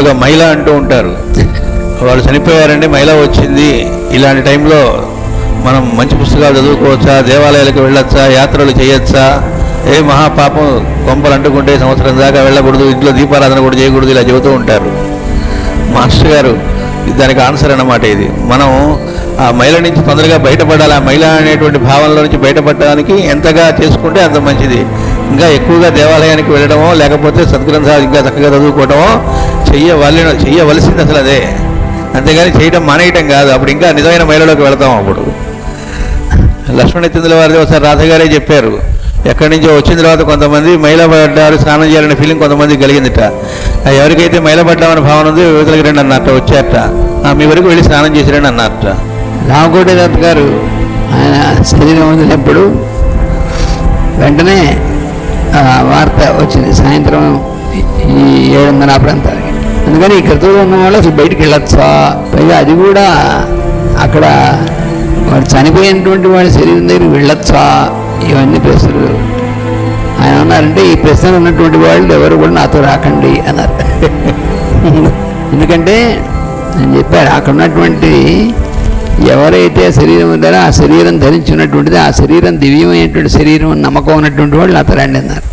మామూలుగా మహిళ అంటూ ఉంటారు. వాళ్ళు చనిపోయారండి మహిళ వచ్చింది. ఇలాంటి టైంలో మనం మంచి పుస్తకాలు చదువుకోవచ్చా? దేవాలయాలకు వెళ్ళొచ్చా? యాత్రలు చేయొచ్చా? ఏ మహాపాపం కొంపలు అంటుకుంటే సంవత్సరం దాకా వెళ్ళకూడదు. ఇంట్లో దీపారాధన కూడా చేయకూడదు. ఇలా చెబుతూ ఉంటారు. మాస్టర్ గారు దానికి ఆన్సర్ అన్నమాట ఇది. మనం ఆ మహిళ నుంచి తొందరగా బయటపడాలి. ఆ మహిళ అనేటువంటి భావనలో నుంచి బయటపడడానికి ఎంతగా చేసుకుంటే అంత మంచిది. ఇంకా ఎక్కువగా దేవాలయానికి వెళ్ళడమో లేకపోతే సద్గ్రంథాలు ఇంకా చక్కగా చదువుకోవడమో చెయ్యవలె చెయ్యవలసింది అసలు అదే అంతేగాని చేయడం మానేయటం కాదు. అప్పుడు ఇంకా నిజమైన మహిళలోకి వెళతాం అప్పుడు. లక్ష్మణ వారిది ఒకసారి రాధగారే చెప్పారు. ఎక్కడి నుంచో వచ్చిన తర్వాత కొంతమంది మహిళ పడ్డారు స్నానం చేయాలనే ఫీలింగ్ కొంతమంది కలిగిందిట. ఎవరికైతే మహిళ పడ్డామని భావన ఉంది యువతలకి రండి అన్నట్ట వచ్చారట. ఆ, మీ వరకు వెళ్ళి స్నానం చేసిరండి అన్నట్ట రామకోటి దత్ గారు ఆయన శరీరం వదిలినప్పుడు వెంటనే వార్త వచ్చింది. సాయంత్రం ఈ ఏడున్నర ఆ ప్రాంతానికి. అందుకని ఈ క్రితంలో ఉన్న వాళ్ళు అసలు బయటికి వెళ్ళొచ్చా? పైగా అది కూడా అక్కడ వాడు చనిపోయినటువంటి వాడి శరీరం దగ్గరికి వెళ్ళొచ్చా? ఇవన్నీ ప్రశ్నలు. ఆయన అన్నారంటే ఈ ప్రశ్నలు ఉన్నటువంటి వాళ్ళు ఎవరు కూడా నాతో రాకండి అన్నారు. ఎందుకంటే నేను చెప్పారు అక్కడ ఉన్నటువంటి ఎవరైతే శరీరం ఉందారో ఆ శరీరం ధరించినటువంటిది ఆ శరీరం దివ్యమైనటువంటి శరీరం నమ్మకం ఉన్నటువంటి వాళ్ళు నాతో రండి అన్నారు.